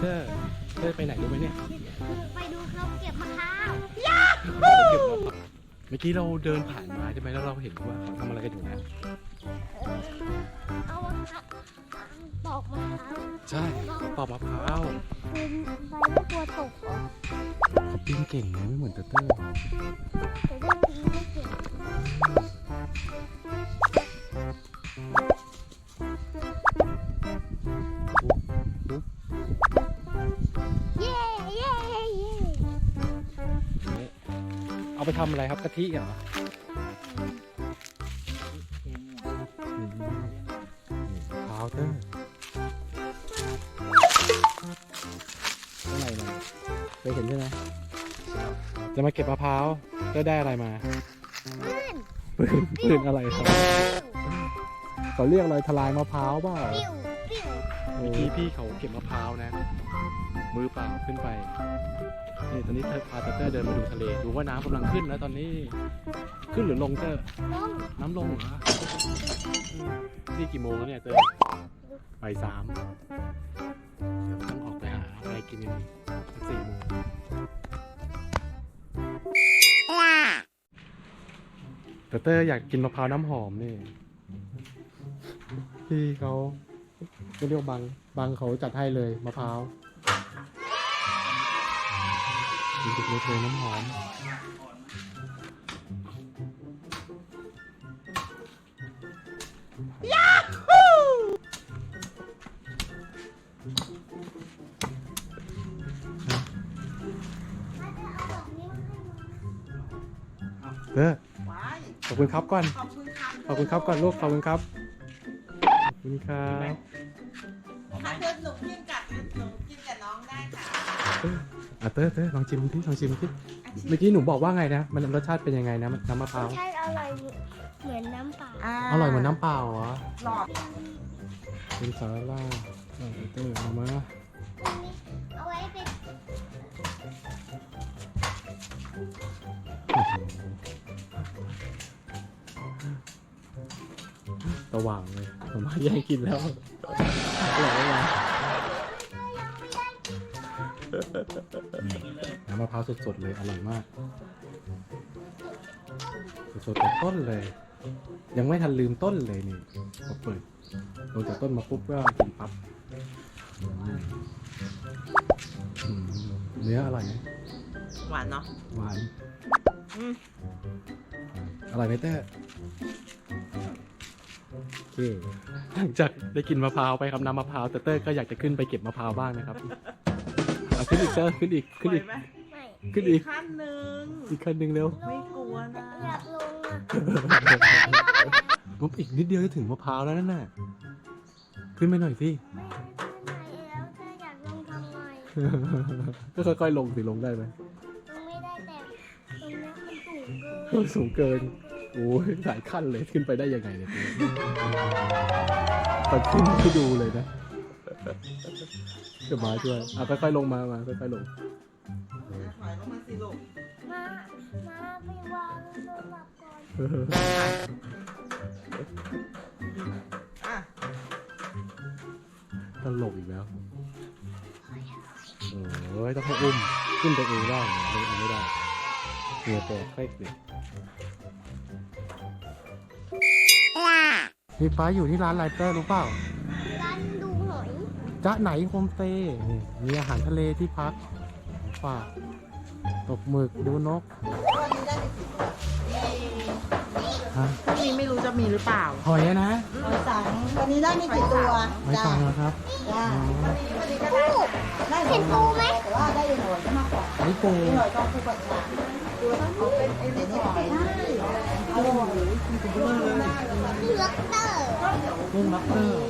เตอร์เตอร์ไปไหนรู้ไหมเนี่ยไปดูเขาเก็บมะพร้าวเขาเก็บมะพร้าวเมื่อกี้เราเดินผ่านมาใช่ไหมแล้วเราเห็นว่าเขาทำอะไรกันอยู่นะเอามะพร้าวปอกมะพร้าวใช่เขาปอกมะพร้าวคืนไปไม่กลัวตกเหรอเขาปีนเก่งนะไม่เหมือนเตอร์เตอร์แต่ได้ปีนไม่เก่ง ไปทำอะไรครับกะทิเหรอนี่นี่มะพร้าวเตอร์อะไรนะเคยเห็นใช่ไหมจะมาเก็บมะพร้าวเตอร์ได้อะไรมาเพื่อนปืนปืนอะไรครับเขาเรียกอะไรทลายมะพร้าวเปล่าปิ้วปิ้วเมื่อกี้พี่เขาเก็บมะพร้าวนะ มือเปล่าขึ้นไปนี่ตอนนี้เธอพาเตอร์เดินมาดูทะเลดูว่าน้ำกำลังขึ้นแล้วตอนนี้ขึ้นหรือลงเตอร์ล้น้ำลงเหรอนี่กี่โมงแล้วเนี่ยเตอร์บ่ายสามเดี๋ยวต้องออกไปหาอะไรกินกันสักสี่โมงเตอร์อยากกินมะพร้าวน้ำหอมนี่พี่เขาไม่เรียกว่าบังบังเขาจัดให้เลยมะพร้าว มีเด็กๆเลยน้ำหอมเตอร์ว้ายขอบคุณครับก่อน ขอบคุณครับขอบคุณครับก่อนลูกขอบคุณครับ ขอบคุณครับถ้าเพื่อนหนูกินกับหนูกินกับน้องได้ค่ะ อะเตอร์เตอร์ลองชิมที่ลองชิมที่อาชีพเมื่อกี้หนูบอกว่าไงนะ มันรสชาติเป็นยังไงนะน้ำมะพร้าวใช่อร่อยเหมือนน้ำเปล่าอร่อยเหมือนน้ำเปล่าเหรอหลอดเป็นสาลาเอาเตอร์เอามาเอาไว้เป็นสว่างเลยผมมาแย่งกินแล้วอร่อยไหม น้ำมะพร้าวสดๆเลยอร่อยมาก สดๆจากต้นเลย ยังไม่ทันลืมต้นเลยนี่พอเปิดลงจากต้นมาปุ๊บก็กินปั๊บอืมอืมเนื้ออร่อยไหมหวานเนาะหวานอืมอร่อยไหมเต้โอเคหลังจากได้กินมะพร้าวไปครับน้ำมะพร้าวแต่เต้ก็อยากจะขึ้นไปเก็บมะพร้าวบ้างนะครับเอาขึ้นอีกเต้ขึ้นอีกขึ้นอีกไหวไหมไม่ ขึ้นอีกขั้นหนึ่งอีกขั้นหนึ่งเร็วไม่กลัวนะ อยากลงอะงบอีกนิดเดียวจะถึงมะพร้าวแล้วนั่นน่ะขึ้นไปหน่อยสิไม่ไม่แล้วถ้าอยากลงทำไงก็ค่อยๆลงสิลงได้ไหมลงไม่ได้แต่ตรงเนี้ยมันสูงเกินสูงเกินโอ้ยหลายขั้นเลยขึ้นไปได้ยังไงเนี่ยตอนขึ้นให้ดูเลยนะจะมาช่วยอะค่อยๆลงมามาค่อยๆลง อะตลกอีกแล้ว โอ้ยต้องให้อุ้ม ขึ้นไปเองได้เหรอเลยไม่ได้เหงื่อแตกเฟกเลยพี่ฟ้าอยู่ที่ร้านไลเตอร์รู้เปล่า ร้านดูหอยจ๊ะไหนโฮมสเตย์นี่มีอาหารทะเลที่พักฝากตกหมึกดูนกวั ฮะพรุ่งนี้ไม่รู้จะมีหรือเปล่า หอยอะนะหอยสังวันนี้ได้ไม่กี่ตัวไม่ฟังนะครับจ้าอ๋อวันนี้ก็ได้ได้หอยแต่ว่าได้หอยมากกว่านี่ปูหอยต้องคู่กับชาตัวนั้นเขาเป็นไอ้เด็กนี่หอยได้อร่อยเลือกเตอร์กุ้งล็อบสเตอร์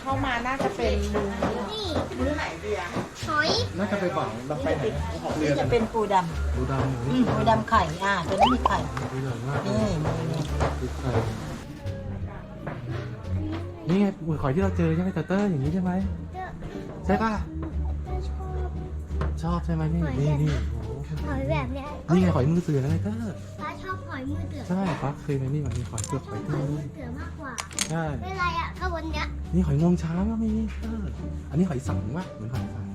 เข้ามาน่าจะเป็นมื้อนี่มื้อไหนดีอะหอยน่าจะไปฝังลำไปไหนนี่จะเป็นปูดดูดำปูดำไข่อ่าตัวนี้มีไข่ดูใหญ่นี่นี่ไข่นี่ไงหมึกหอยที่เราเจอใช่ไหมเตอร์อย่างนี้ใช่ไหมใช่ป่ะชอบชอบใช่ไหมนี่นี่นี่หอยแบบเนี้ยนี่ไงหอยมือเสือนะเตอร์ฟ้า อบหอยมือเตือใช่ปักเคยไหมนี่หอยหอยเสือหชออยบหเตือยอมือเตือมากกว่าใช่ไม่เป็นไรอะถ้าวันเนี้ยนี่หอยงวงช้างก็มีเตอร์อันนี้หอยสังวะเหมือนหอยสัง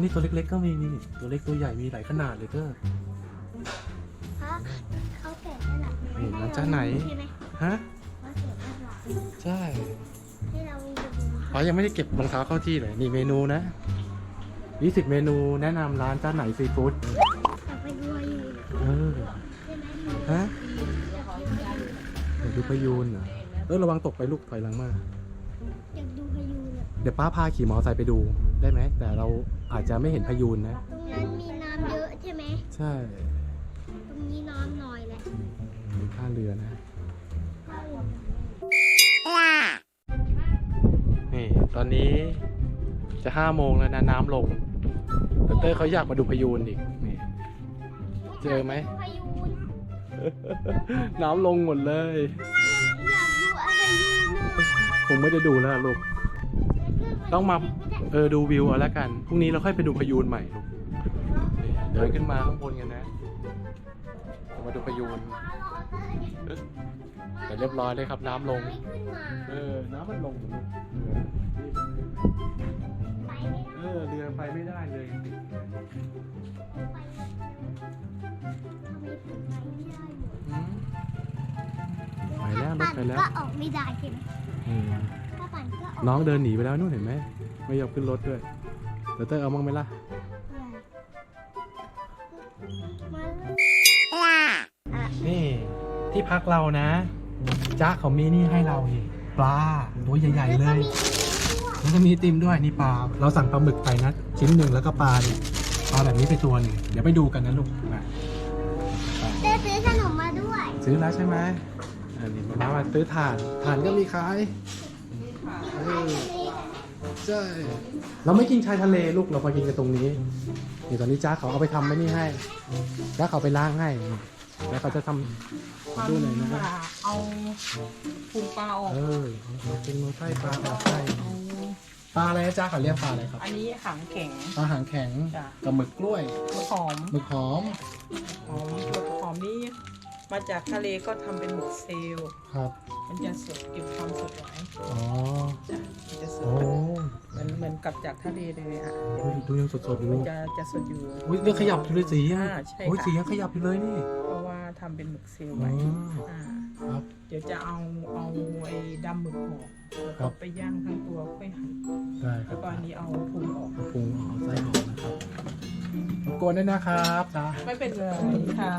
นี่ตัวเล็กๆก็มีนี่ตัวเล็กตัวใหญ่มีหลายขนาดเลยก็ เพราะเขาแกะให้เรานี่ร้านจ้าไหน ใช่ไหมฮะเขาแกะให้เราใช่ให้เราดูอ๋อยังไม่ได้เก็บรองเท้าเข้าที่เลยนี่เมนูนะ20เมนูแนะนำร้านจ้าไหนซีฟู้ด พยูนเหรอเออระวังตกไปลูกถอยหลังมา อยากดูพายุเนี่ยเดี๋ยวป้าพาขี่มอไซค์ไปดูได้ไหม แต่เราอาจจะไม่เห็นพยูนนะ ตรงนั้นมีน้ำเยอะใช่ไหม ใช่ตรงนี้น้ำน้อยแหละมีท่าเรือนะก็เลยนี่ ตอนนี้จะห้าโมงแล้วนะน้ำลงดรเขาอยากมาดูพยูนอีกนี่ เจอไหม พายุน้ำลงหมดเลยอย คงไม่ได้ดูแล้วล่ะลูก ต้องมาเออดูวิวเอาละกัน พรุ่งนี้เราค่อยไปดูพยูนใหม่ลูกนี่เดินขึ้นมาข้างบนกันนะเรามาดูพยูนแต่เรียบร้อยเลยครับน้ำลงไม่ขึ้นมาเออ น้ำมันลงลูกเรือไปไม่ได้เออ เรือไปไม่ได้เลยไปไม่ได้ทำไมถึงไปไม่ได้หมดอืมไปแล้วรถไปแล้วก็ออกไม่ได้ใช่ไหมอืม ถ้าปั่นก็ออกน้องเดินหนีไปแล้วนู่นเห็นไหมไม่ยอมขึ้นรถด้วยเดี๋ยวเตอร์เอามั่งไหมล่ะมาเลยนี่ที่พักเรานะจ้าเขามีนี่ให้เรานี่ปลาตัวใหญ่ๆเลยแล้วก็มีไอติมด้วยนี่ปลาเราสั่งปลาหมึกไปนะชิ้นหนึ่งแล้วก็ปลาเนี่ยปลาแบบนี้ไปตัวหนึ่งเดี๋ยวไปดูกันนะลูกมาเต้ซื้อขนมมาด้วย ซื้อแล้วใช่ไหม อันนี้มามาซื้อถ่าน ถ่านก็มีขายเออใช่ เราไม่กินชายทะเลลูก เรามากินกันตรงนี้นี่ตอนนี้จ้าเขาเอาไปทำไม่นี่ให้ จ้าเขาไปล้างให้ แล้วเขาจะทำดูหน่อยนะเอาพุงปลาออก เออเอาปรุงเอาไส้ปลาเอาไส้ปลาอะไรนะจ้าเขาเรียกปลาอะไรครับ อันนี้หางแข็ง ปลาหางแข็งจ้ะกับหมึกกล้วยหอม หมึกหอม หอมหมึกหอมนี่ มาจากทะเลก็ทำเป็นหมึกเซลล์ครับมันจะสดเก็บความสดไว้อ๋อจ้ะมันจะสโอ้ดเหมือนเหมือนกับจากทะเลเลยอะดูดูยังสดๆอยู่มันจะจะสดอยู่ อุ้ยเรื่องขยับอยู่เลยสีอะอ่าใช่ค่ะ โอ้ยสียังขยับอยู่เลยนี่เพราะว่าทำเป็นหมึกเซลล์อ๋ไว้ออ่าครับ เดี๋ยวจะเอาเอาไอ้ดำหมึกออกแล้วครัก็บ ไปย่างทั้งตัวค่อยหั่นได้ครัแล้บวก็อันนี้เอาพุงออก ปรุงเอาไส้ออกนะครับรบ กวนด้วยนะครับจ้าไม่เป็นไรค่ะ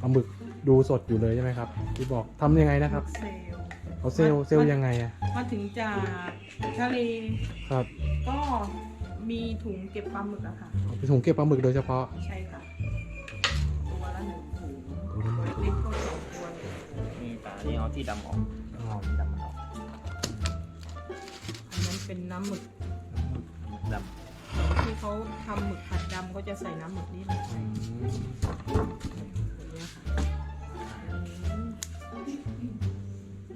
ปลาหมึกดูสดอยู่เลยใช่ไหมครับ ที่บอกทำยังไงนะครับเซลล์เอาเซลล์เซลล์ยังไงอะมาถึงจากทะเลครับก็มีถุงเก็บปลาหมึกอะค่ะ เอาไปถุงเก็บปลาหมึกโดยเฉพาะใช่ค่ะ ตัวละหนึ่งถุงตัวละหนึ่งถุงเล็กก็สองตัวเลยนี่ตานี่เอาที่ดำออกเอาที่ดำมันออกอันนั้นเป็นน้ำหมึกด ที่เขาทำหมึกผัดดำก็จะใส่น้ำหมึกนี่ลงไปอืมอย่างเงี้ยค่ะอืม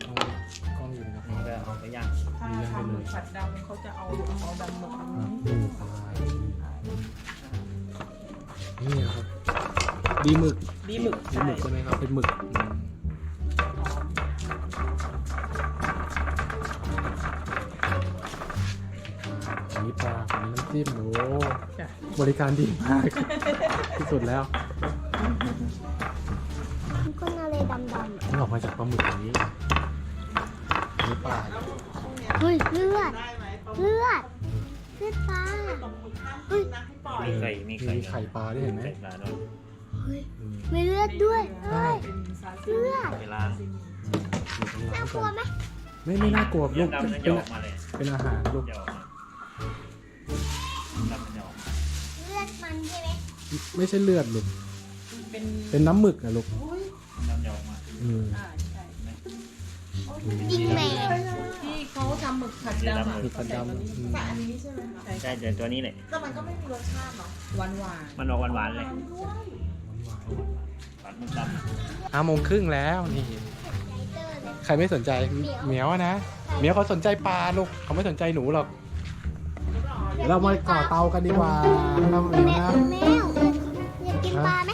เอากล้องอยู่นะคำรับนี่ก็เอาไปย่างถ้าทำหมึกผัดดำเขาจะเอาเอาดำหมึกอันอะนี้นี่ปลานี่ครับดีหมึกดีหมึกดีใช่หมึกใช่ไหมครับเป็นหมึกอืม บริการดีมาก ที่สุดแล้วมันก็อะไรดำมันออกมาจากปลาหมึกอย่างนี้อันนี้ปลาๆเฮ้ยเลือดได้ไหมปลาหมึกเลือด เลือดปลาตกหมึกห้ามกินนะให้ปล่อยมีไข่มีไข่ มีไข่ปลาด้วยเห็นไหมไข่ปลาด้วยเฮ้ยอืมมีเลือดด้วยใช่เฮ้ยเป็นซาซิเลืมิอดเวลาอยู่ข้างหลัน่างกลัวไหมไม่ไม่น่ากลัวเลืลูอดกดำมันเป็จะนออกมาเลยเป็นอาหารลูกจะออกมา ไหมไม่ใช่เลือดลูกเป็นเป็นน้ำหมึกอะลูกอุ้ยดำจะออกมาอืมอ่าใช่ยิงแมงที่เขาทำหมึกผัดดำอะหมึกผัดดำอืมแต่อันนี้ใช่ไหมคะใช่ใช่แต่ตัวนี้เลยแต่มันก็ไม่มีรสชาติเนาะหวานหวานมันออกหวานๆเลยด้วยหวานมันดำห้าโมงครึ่งแล้วนี่ใจเตอร์เลยใครไม่สนใจเหมียวอะนะเหมียวเขาสนใจปลาลูกเขาไม่สนใจหนูหรอกเดี๋ยวเรามาก่อเตากันดีกว่าน้ำเหมียวแมนะ ปลาไหม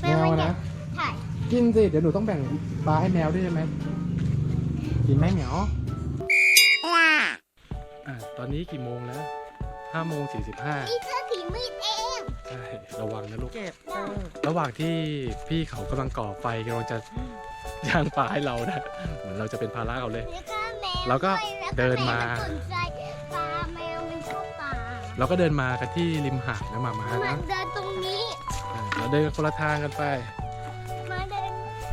แมวนะใช่กินสิเดี๋ยวหนูต้องแบ่งปลาให้แมวด้วยใช่ไหมกินไหมเหมียวอะตอนนี้กี่โมงแล้วห้าโมงสี่สิบห้านี่เธอสีมืดเองใช่ระวังนะลูกเก็บเตอร์ระหว่างที่พี่เขากำลังก่อไฟกำลังจะย่างปลาให้เรานะเหมือนเราจะเป็นภาระเขาเลย แล้วก็แมวแล้วก็ด้วยเดินมาแวก็สนใจปลาแมวมันชอบปลาเราก็เดินมากันที่ริมหาดนะหมามามานะเดินตรงนี้อะ เราเดินคนละทางกันไปมาเดิน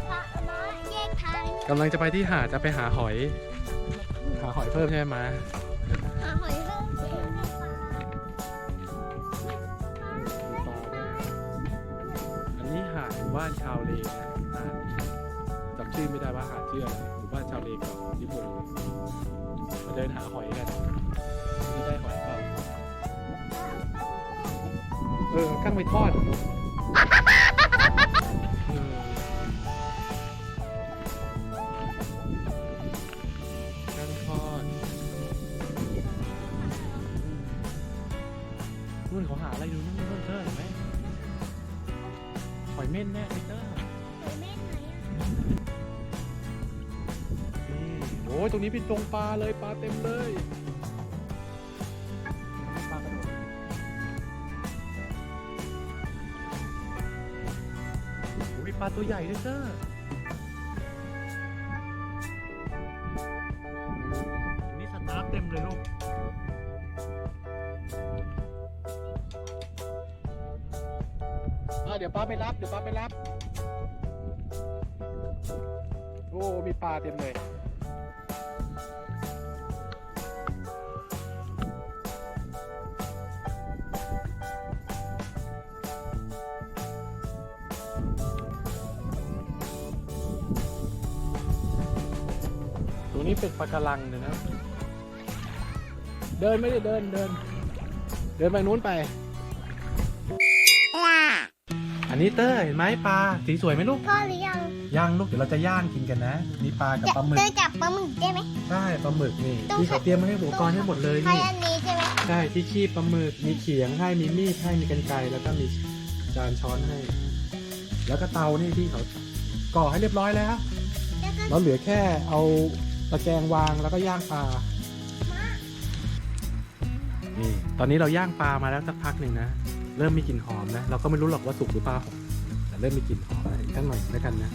ปลามาแยกทางกำลังจะไปที่หาดจะไปหาหอย หาหอยเพิ่มใช่ไหมมาหาหอยเพิ่มเองให้ปลาอันนี้หาดหมู่บ้านชาวเลนะหาดจำชื่อไม่ได้ว่าหาดชื่ออะไรหมู่บ้านชาวเลกับญี่ปุ่นมาเดินหาหอยกันนี่ได้หอยเปล่าเออกั้งไปทอด เออกั้งทอดนู่นเขาหาอะไรอยู่นู่นนู่นเธอเห็นไหมหอยเม่นแน่พีเตอร์หอยเม่นไหนอะนี่โอ้ยตรงนี้เป็นตรงปลาเลยปลาเต็มเลย ปลาตัวใหญ่ด้วยเจ้าตรงนี้สัตว์น้ำเต็มเลยลูกอะเดี๋ยวป้าไปรับ เดี๋ยวป้าไปรับ โอ้ มีปลาเต็มเลย รงนี้เป็นปลากระลังเลยนะ เดินไม่ได้เดินเดิน เดินไปนู้นไป อันนี้เตอร์เห็นไหมปลาสีสวยไหมลูกพ่อหรือยังย่างลูกเดี๋ยวเราจะย่างกินกันนะมีปลากับปลาหมึกเจอจับปลาหมึกได้ไหม ใช่ปลาหมึกนี่ต้อง ที่เขาเตรียมมาให้อุปกรณ์ให้หมดเลยใช้นี่อันนี้ใช่ไหมใช่ที่คีบปลาหมึกมีเขียงให้มีมีดให้มีกันไกรแล้วก็มีจานช้อนให้ แล้วก็เตานี่ที่เขาก่อให้เรียบร้อยแล้ว แล้วก็เราเหลือแค่เอา ตะแกรงวางแล้วก็ย่างปลานี่ตอนนี้เราย่างปลามาแล้วสักพักหนึ่งนะ เริ่มมีกลิ่นหอมนะ เราก็ไม่รู้หรอกว่าสุกหรือเปล่าแต่เริ่มมีกลิ่นหอมแล้วกันหน่อยแล้วกันนะ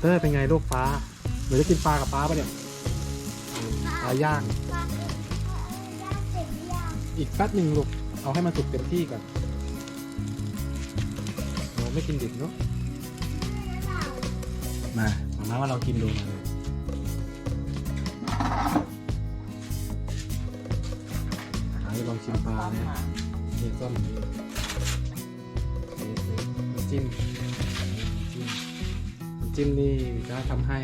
เตอร์เป็นไงลูกปลาหนูจะกินปลากับปลาปะเนี่ยปลาย่างปลาเป็นย่างเสร็จหรือยังอีกแป๊บหนึ่งลูก เอาให้มันสุกเต็มที่ก่อนเราไม่กินดิบเนาะ มามาม่าว่าเรากินดูมาเลยหาลองชิมปลาเนี่ยนี่ส้มนี่นี่น้ำจิ้มจิ้มนี่จะทำให้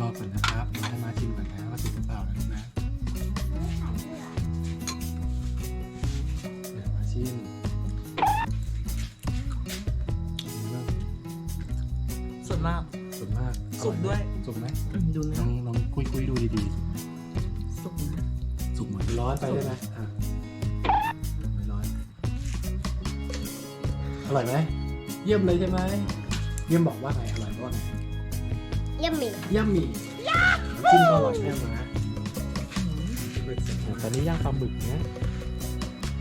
รอก่อนนะครับเดี๋ยวให้มาชิมก่อนนะว่าสุกหรือเปล่านะลูกนะไม่ขายด้วยเหรอเดี๋ยวมาชิมชิมบ้างส่วนมาก สุกมากสุกด้วย สุกไหมอืมดูลนะองลองคุยคุยดูดีสุกนะๆสุกเหมือนร้อนไปได้ไหมอะไม่ร้อน อร่อยไหม เยี่ยมเลยใช่ไหม เยี่ยมบอกว่าไง อร่อยว่าไงเยี่ยมหมี่เยี่ยมหมี่น้ำจิ้มก็อร่อยแน่มาอืมตอนนี้ย่างปลาหมึกนะ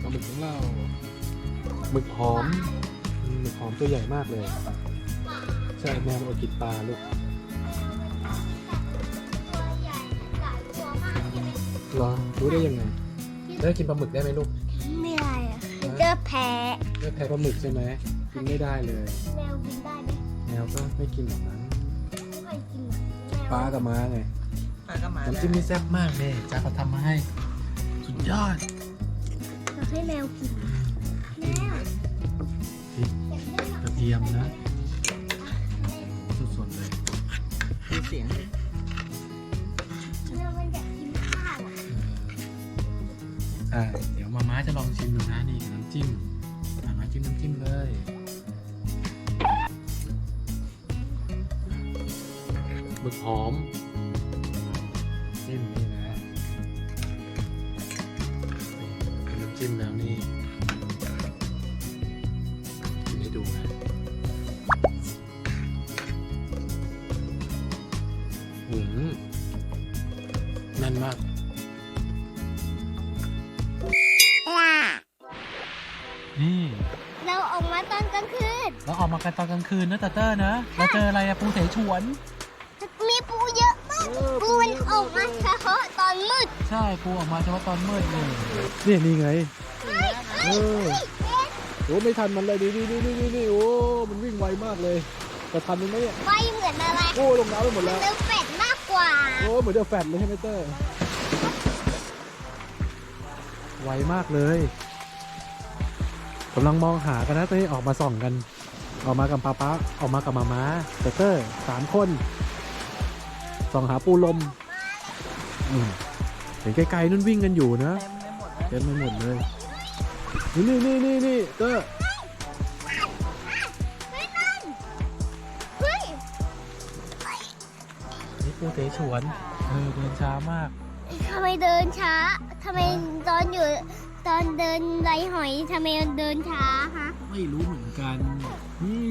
ปลาหมึกของเราหมึกหอมอืมหมึกหอมตัวใหญ่มากเลย ใช่แมวมันอดกินปลาลูกตัวใหญ่หลายตัวมากใช่ไหมเหรอรู้ได้ยังไงได้กินปลาหมึกได้ไหมลูกไม่ได้อะเจอแพ้ไม่แพ้ปลาหมึกใช่ไหมกินไม่ได้เลย แมวกินได้ไหมแมวก็ไม่กินแบบนั้นไปลากับม้าไงปลาก็มาน้ำจิ้มนี่แซ่บมากเลยจ้าเขาทำมาให้ สุดยอด อยากให้แมวกินแมวพริกอยากได้หนักระเทียมนะ สดๆเลยดูเสียงแมวมันอยากกินข้าวอะอ่าเดี๋ยวมาม้าจะลองชิมดูนะนี่กับน้ำจิ้มมาม้าจิ้มน้ำจิ้มเลย มึกหอมจิ้มนี่นะจิ้มแล้วนี่กินให้ดูนะหืมแน่นมากนี่เราออกมาตอนกลางคืน เราออกมากันตอนกลางคืนนะตาเตอร์นะ เราเจออะไรอะปูเสฉวน ใช่ปูออกมาเฉพาะตอนมืดเลยนี่นี่ไง เออโอ้ไม่ทันมันเลยนี่นี่นี่นี่โอ้มันวิ่งไวมากเลยแต่ทันมันไหมเนี่ยไฟเหมือนอะไรโอ้ลงน้ำไปหมดแล้วเติมเป็ดมากกว่าโอ้เหมือนจะแฟดเลยใช่ไหมเตอร์ไวมากเลยกำลังมองหากันนะเต้ออกมาส่องกัน ออกมากับป้าป้าออกมากับมาม้าเตอร์สามคนส่องหาปูลมอืม ห็นไกลๆนู่นวิ่งกันอยู่นะเต็มไปหมดเลยเต็มไปหมดเลยนี่นี่นี่นี่นี่เตอร์เฮ้ยนี่ปูเสฉวนเออเดินช้ามากทำไมเดินช้าทำไมตอนอยู่ตอนเดินไรหอยทำไมเดินช้าฮะไม่รู้เหมือนกันนี่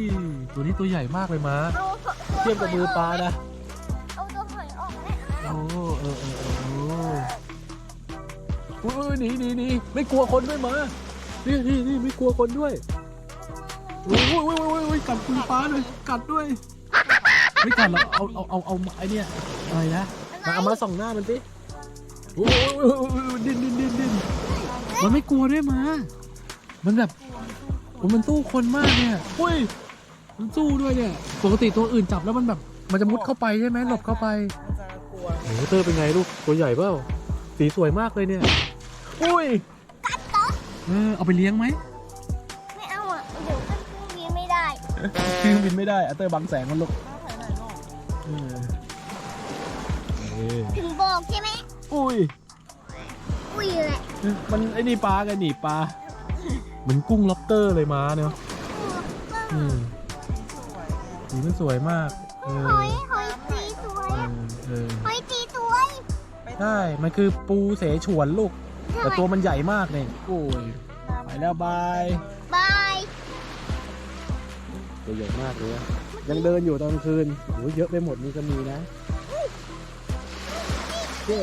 ตัวนี้ตัวใหญ่มากเลยมาเอาตัวเทียบกับมือปลานะเอาตัวหอยออกแล้วโอ้เออเออเออโอ้ยหนีหนีหนีไม่กลัวคนด้วยมานี่นี่นี่ไม่กลัวคนด้วยโอ้ยโอ้ยโอ้ยโอ้ยโอ้ยกัดคุณป้าเลยกัดด้วยไม่กัดหรอกเอาเอาเอาเอาไอเนี่ยอะไรนะมาเอามาส่องหน้ามันสิโอ้ยโอ้ยโอ้ยโอ้ยดิ้นดิ้นดิ้นดิ้นมันไม่กลัวด้วยมามันแบบโอ้ยมันสู้คนมากเนี่ยอุ้ยมันสู้ด้วยเนี่ยปกติตัวอื่นจับแล้วมันแบบมันจะมุดเข้าไปใช่ไหมหลบเข้าไปมันจะกลัวโอ้โหเตอร์เป็นไงลูกตัวใหญ่เปล่าสีสวยมากเลยเนี่ย อุ้ยเออเอาไปเลี้ยงไหมไม่เอาอะเดี๋ยวขึ้นเครื่องบินไม่ได้เครื่องบินไม่ได้อะเตอร์บังแสงมันลูกน่าใส่หน่อยลูกเออเออถึงบอกใช่ไหมอุ้ยอุ้ยแหละมันไอ้นี่ปลากันหนีปลาเหมือนกุ้งล็อบสเตอร์เลยม้าเนาะอืมสวยสีมันสวยมากเออหอยหอยตีสวยเออเออหอยตีสวยใช่มันคือปูเสฉวนลูกทำ แต่ไมตัวมันใหญ่มากเนี่ยโอ้ยไปแล้วบายบายตัวใหญ่มากเลยอะยังเดินอยู่ตอนกลางคืนโอ้ยเยอะไปหมดนี่ก็มีนะเจ๊